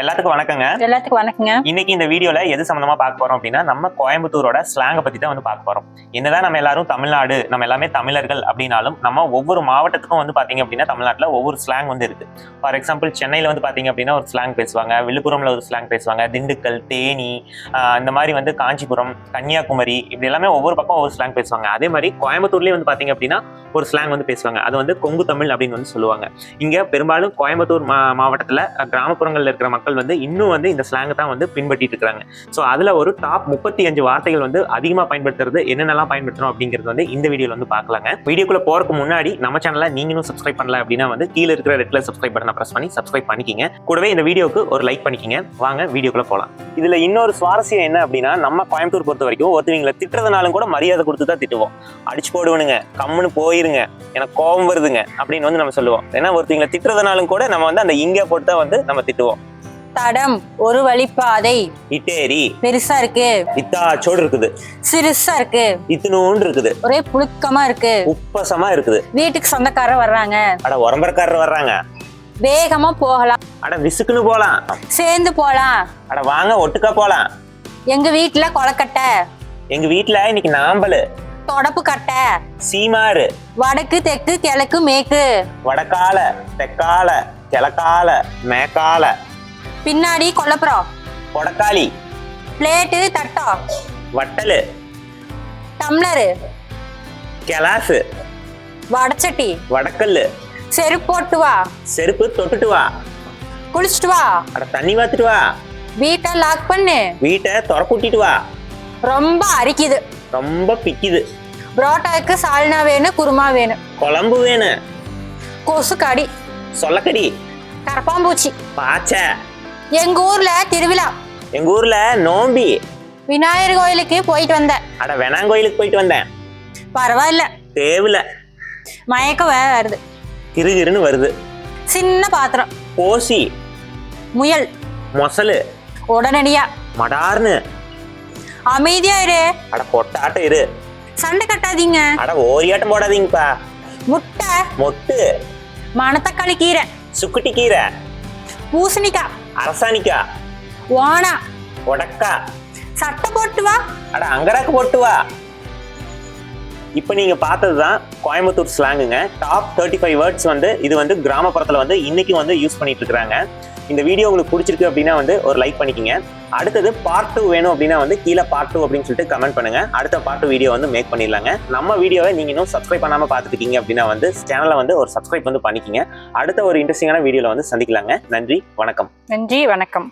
எல்லாத்துக்கும் வணக்கங்க. எல்லாத்துக்கும் வணக்கங்க. இன்னைக்கு இந்த வீடியோல எது சம்பந்தமா பார்க்க போறோம் அப்படின்னா நம்ம கோயம்புத்தூரோட ஸ்லாங்கை பத்தி தான் வந்து பார்க்க போறோம். என்னதான் நம்ம எல்லாரும் தமிழ்நாடு நம்ம எல்லாமே தமிழர்கள் அப்படின்னாலும் நம்ம ஒவ்வொரு மாவட்டத்துக்கும் வந்து பாத்தீங்க அப்படின்னா தமிழ்நாட்டுல ஒவ்வொரு ஸ்லாங் வந்து இருக்கு. ஃபார் எக்ஸாம்பிள் சென்னையில வந்து பாத்தீங்க அப்படின்னா ஒரு ஸ்லாங் பேசுவாங்க. விழுப்புரம்ல ஒரு ஸ்லாங் பேசுவாங்க. திண்டுக்கல் தேனி இந்த மாதிரி வந்து காஞ்சிபுரம் கன்னியாகுமரி இப்படி எல்லாமே ஒவ்வொரு பக்கம் ஒவ்வொரு ஸ்லாங் பேசுவாங்க. அதே மாதிரி கோயம்புத்தூர்லயே வந்து பாத்தீங்க அப்படின்னா ஒரு ஸ்லாங் வந்து பேசுவாங்க. அது வந்து கொங்கு தமிழ் அப்படின்னு வந்து சொல்லுவாங்க. இங்க பெரும்பாலும் கோயம்புத்தூர் மாவட்டத்துல கிராமப்புறங்கள்ல இருக்கிற மக்கள் வந்து இன்னும் வந்து இந்த ஸ்லாங் தான் வந்து பின்பற்றிட்டு இருக்காங்க ஸோ அதில் ஒரு டாப் முப்பத்தி அஞ்சு வார்த்தைகள் வந்து அதிகமாக பயன்படுத்துறது என்னென்னலாம் பயன்படுத்தணும் அப்படிங்கிறது வந்து இந்த வீடியோவில் வந்து பார்க்கலாங்க. வீடியோக்குள்ளே போறதுக்கு முன்னாடி நம்ம சேனலை நீங்களும் சப்ஸ்கிரைப் பண்ணல அப்படின்னா வந்து கீழே இருக்கிற ரெட்டில் சப்ஸ்கிரைப் பட்டனை பிரஸ் பண்ணி சப்ஸ்கிரைப் பண்ணிக்கிங்க. கூடவே இந்த வீடியோக்கு ஒரு லைக் பண்ணிக்கிங்க. வாங்க வீடியோக்குள்ளே போகலாம் இதில் இன்னொரு சுவாரஸ்யம் என்ன அப்படின்னா நம்ம கோயம்புத்தூர் பொறுத்த வரைக்கும் ஒருத்தவங்களை திட்டுறதுனாலும் கூட மரியாதை கொடுத்து தான் திட்டுவோம். அடிச்சு போடுவனுங்க கம்முன்னு போயிருங்க எனக்கு கோபம் வருதுங்க அப்படின்னு வந்து நம்ம சொல்லுவோம். ஏன்னா ஒருத்தவங்களை திட்டுறதுனாலும் கூட நம்ம வந்து அந்த இங்கே போட்டு தான் வந்து நம்ம திட்டுவோம். தடம் ஒரு வழிப்பாதை. இட்டேரி. பெருசா இருக்கு. இத்தாச்சோடு இருக்குது. சிறுசா இருக்கு. இத்தினூண்டு இருக்குது. ஒரே புழுக்கமா இருக்கு. உப்பசமா இருக்குது. வீட்டுக்கு சொந்தக்காரர் வர்றாங்க. அட உரம்பரக்காரர் வர்றாங்க. வேகமா போகலாம். அட விசுக்குன்னு போலாம். சேர்ந்து போலாம். அட வாங்க ஒட்டுக்கா போலாம். எங்க வீட்டுல கொலக்கட்டை. எங்க வீட்ல இன்னைக்கு நாம்பலு. தொடப்பு கட்டை. சீமாறு. வடக்கு தெற்கு கிழக்கு மேற்கு. வடக்கால தெக்கால கிழக்கால மேக்கால பின்னாடி கொல்லப்புறம் கொடக்காளி. பிளேட்டு தட்டம் வட்டலு. டம்ளரு. கெலாசு வடச்சட்டி. வடக்கல்லு. செருப்பு போட்டு வா செருப்பு தொட்டுட்டு வா. குளிச்சுட்டு வா. அட தண்ணி வாத்துட்டு வா. வீட்டை லாக் பண்ணு. வீட்டை திறக்கூட்டிட்டு வா. ரொம்ப அரிக்குது. ரொம்ப பிக்குது. புரோட்டாவுக்கு சால்னா வேணும் குருமா வேணும் குழம்பு வேணும் கொசு கடி சொல்லக்கடி. கரப்பாம்பூச்சி பாச்சை. எங்க ஊர்ல திருவிழா. எங்க ஊர்ல நோம்பி. விநாயகர் கோயிலுக்கு போயிட்டு வந்தேன். அட வேணாங்கோயிலுக்கு போயிட்டு வந்தேன். பரவாயில்ல. தேவுல. மயக்கம் வேற வருது. கிருகிருன்னு வருது. சின்ன பாத்திரம். போசி. முயல். மொசலு. உடனடியா. மடார்னு. அமைதியா இரு. அட பொட்டாட்டம் இரு. சண்டை கட்டாதீங்க. அட ஓரியாட்டம் போடாதீங்கப்பா. முட்டை. மொட்டு. மணத்தக்காளி கீரை. சுக்குட்டி கீரை. பூசணிக்காய் அரசாணிக்காய் ஓனா உடக்கா. சட்டை போட்டு வா. அட அங்கராக்கு போட்டு வா. இப்போ நீங்கள் பார்த்தது தான் கோயம்புத்தூர் ஸ்லாங்குங்க டாப் தேர்ட்டி ஃபைவ் வேர்ட்ஸ் வந்து இது வந்து கிராமப்புறத்தில் வந்து இன்றைக்கும் வந்து யூஸ் பண்ணிட்டு இருக்கிறாங்க இந்த வீடியோ உங்களுக்கு பிடிச்சிருக்கு அப்படின்னா வந்து ஒரு லைக் பண்ணிக்கோங்க. அடுத்தது பார்ட் டூ வேணும் அப்படின்னா வந்து கீழே பார்ட் டூ அப்படின்னு சொல்லிட்டு கமெண்ட் பண்ணுங்க. அடுத்த பார்ட் டூ வீடியோ வந்து மேக் பண்ணிடலாங்க. நம்ம வீடியோவை நீங்கள் இன்னும் சப்ஸ்கிரைப் பண்ணாமல் பார்த்துருக்கீங்க அப்படின்னா வந்து சேனலை வந்து ஒரு சப்ஸ்கிரைப் வந்து பண்ணிக்கிங்க. அடுத்த ஒரு இன்ட்ரெஸ்டிங்கான வீடியோவில் வந்து சந்திக்கலாங்க. நன்றி வணக்கம். நன்றி வணக்கம்.